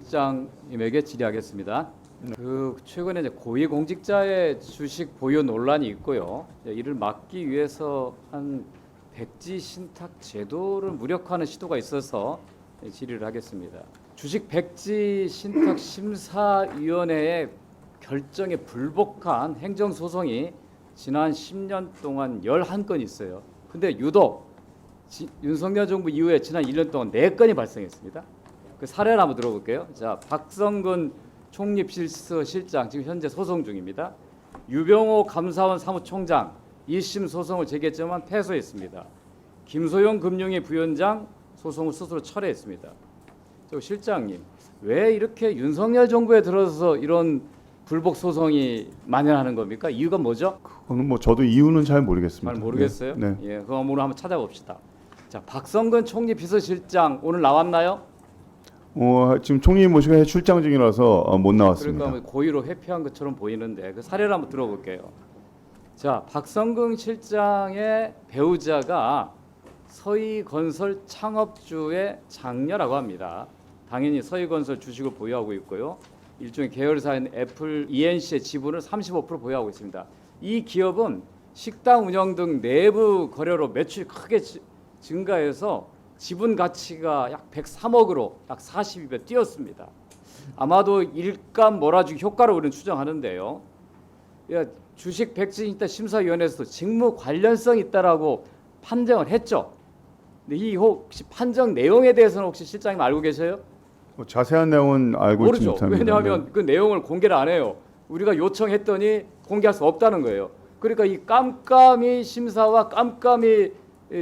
국무조정실장님에게 질의하겠습니다. 그 최근에 고위공직자의 주식 보유 논란이 있고요. 이를 막기 위해서 한 백지 신탁 제도를 무력화하는 시도가 있어서 질의를 하겠습니다. 주식 백지 신탁 심사위원회의 결정에 불복한 행정 소송이 지난 10년 동안 11건 있어요. 근데 유독 지- 윤석열 정부 이후에 지난 1년 동안 4건이 발생했습니다. 그 사례를 한번 들어볼게요. 자, 박성근 총리필수실장 지금 현재 소송 중입니다. 유병호 감사원 사무총장 1심 소송을 제기했지만 패소했습니다. 김소영 금융위 부위원장 소송을 스스로 철회했습니다. 저 실장님, 왜 이렇게 윤석열 정부에 들어서 이런 불복 소송이 만연하는 겁니까? 이유가 뭐죠? 그거는 뭐 저도 이유는 잘 모르겠습니다. 잘 모르겠어요. 네. 네. 예, 그거 오늘 한번 찾아봅시다. 자, 박성근 총리 비서실장 오늘 나왔나요? 어, 지금 총리 모시고 출장 중이라서 어, 못 나왔습니다. 그러니까 뭐 고의로 회피한 것처럼 보이는데 그 사례를 한번 들어볼게요. 자, 박성근 실장의 배우자가 서희건설 창업주의 장녀라고 합니다. 당연히 서희건설 주식을 보유하고 있고요. 일종의 계열사인 애플 ENC의 지분을 35% 보유하고 있습니다. 이 기업은 식당 운영 등 내부 거래로 매출이 크게 지- 증가해서 지분 가치가 약 103억으로 약 42배 뛰었습니다. 아마도 일감 몰아주기 효과로 우리는 추정하는데요. 야, 주식 백지인다 심사위원회에서도 직무 관련성이 있다라고 판정을 했죠. 근데 이 혹시 판정 내용에 대해서는 혹시 실장님 알고 계세요? 뭐 자세한 내용은 알고 있지 모르죠. 못합니다. 왜냐하면 그 내용을 공개를 안 해요. 우리가 요청했더니 공개할 수 없다는 거예요. 그러니까 이 깜깜이 심사와 깜깜이 이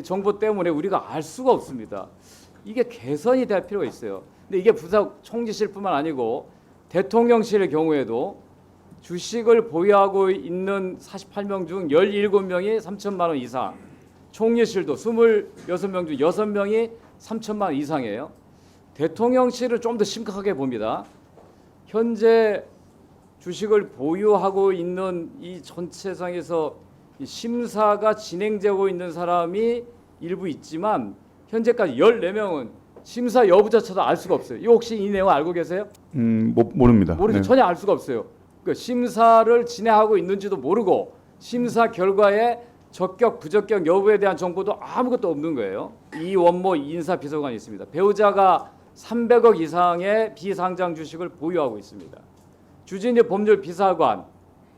정보 때문에 우리가 알 수가 없습니다. 이게 개선이 될 필요가 있어요. 근데 이게 부사 총지실뿐만 아니고 대통령실의 경우에도 주식을 보유하고 있는 48명 중 17명이 3천만 원 이상, 총리실도 26명 중 6명이 3천만 원 이상이에요. 대통령실을 좀 더 심각하게 봅니다. 현재 주식을 보유하고 있는 이 전체상에서 이 심사가 진행되고 있는 사람이 일부 있지만 현재까지 14명은 심사 여부조차도 알 수가 없어요. 이 혹시 이 내용 알고 계세요? 음, 모, 모릅니다. 모르죠. 네. 전혀 알 수가 없어요. 그 심사를 진행하고 있는지도 모르고 심사 결과에 적격 부적격 여부에 대한 정보도 아무것도 없는 거예요. 이원모 인사 비서관이 있습니다. 배우자가 300억 이상의 비상장 주식을 보유하고 있습니다. 주진우 법률 비서관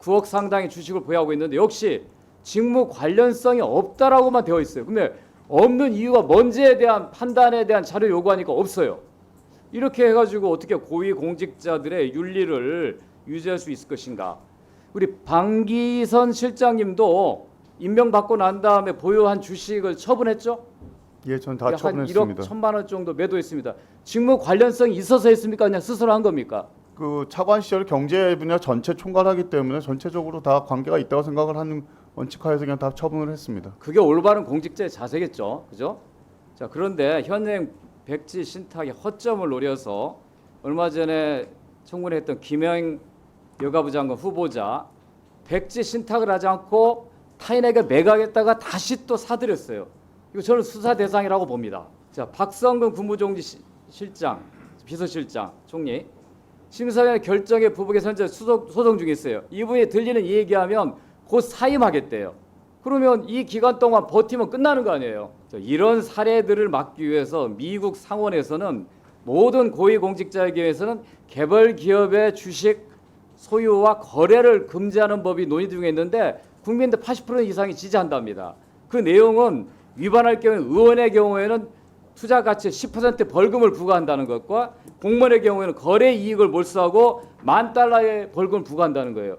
9억 상당의 주식을 보유하고 있는데 역시 직무 관련성이 없다라고만 되어 있어요. 근데 없는 이유가 뭔지에 대한 판단에 대한 자료 요구하니까 없어요. 이렇게 해가지고 어떻게 고위 공직자들의 윤리를 유지할 수 있을 것인가? 우리 방기선 실장님도 임명받고 난 다음에 보유한 주식을 처분했죠? 예, 전다한 1억 처분했습니다. 천만 원 정도 매도했습니다. 직무 관련성이 있어서 했습니까? 그냥 스스로 한 겁니까? 그 차관 시절 경제 분야 전체 총괄하기 때문에 전체적으로 다 관계가 있다고 생각을 하는 원칙하에서 그냥 다 처분을 했습니다. 그게 올바른 공직자의 자세겠죠, 그죠? 자 그런데 현행 백지 신탁의 허점을 노려서 얼마 전에 청문회했던 김영 여가부 장관 후보자 백지 신탁을 하지 않고 타인에게 매각했다가 다시 또 사들였어요. 이거 저는 수사 대상이라고 봅니다. 자 박성근 국무총리 시- 실장, 비서실장, 총리 심사위원 부분에 현재 수소, 소송 중에 있어요. 이분이 들리는 이 얘기하면 곧 사임하겠대요. 그러면 이 기간 동안 버티면 끝나는 거 아니에요. 자, 이런 사례들을 막기 위해서 미국 상원에서는 모든 고위공직자에게 위해서는 개발 기업의 주식 소유와 거래를 금지하는 법이 논의 중에 있는데 국민들 80% 이상이 지지한답니다. 그 내용은 위반할 경우 의원의 경우에는 투자 가치의 10% 벌금을 부과한다는 것과 공무원의 경우에는 거래 이익을 몰수하고 만 달러의 벌금을 부과한다는 거예요.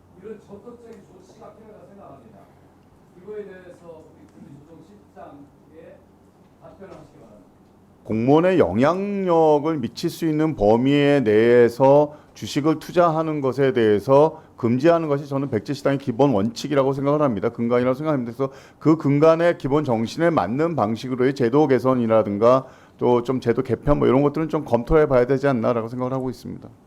이런 적극적인 조치가 필요하다고 생각합니다. 이거에 대해서 우리 국민조정 실장의 답변을 하시기 바랍니다. 공무원의 영향력을 미칠 수 있는 범위에 내에서 주식을 투자하는 것에 대해서 금지하는 것이 저는 백제시장의 기본 원칙이라고 생각을 합니다. 근간이라고 생각합니다. 그래서 그 근간의 기본 정신에 맞는 방식으로의 제도 개선이라든가 또 좀 제도 개편 뭐 이런 것들은 좀 검토해 봐야 되지 않나라고 생각을 하고 있습니다.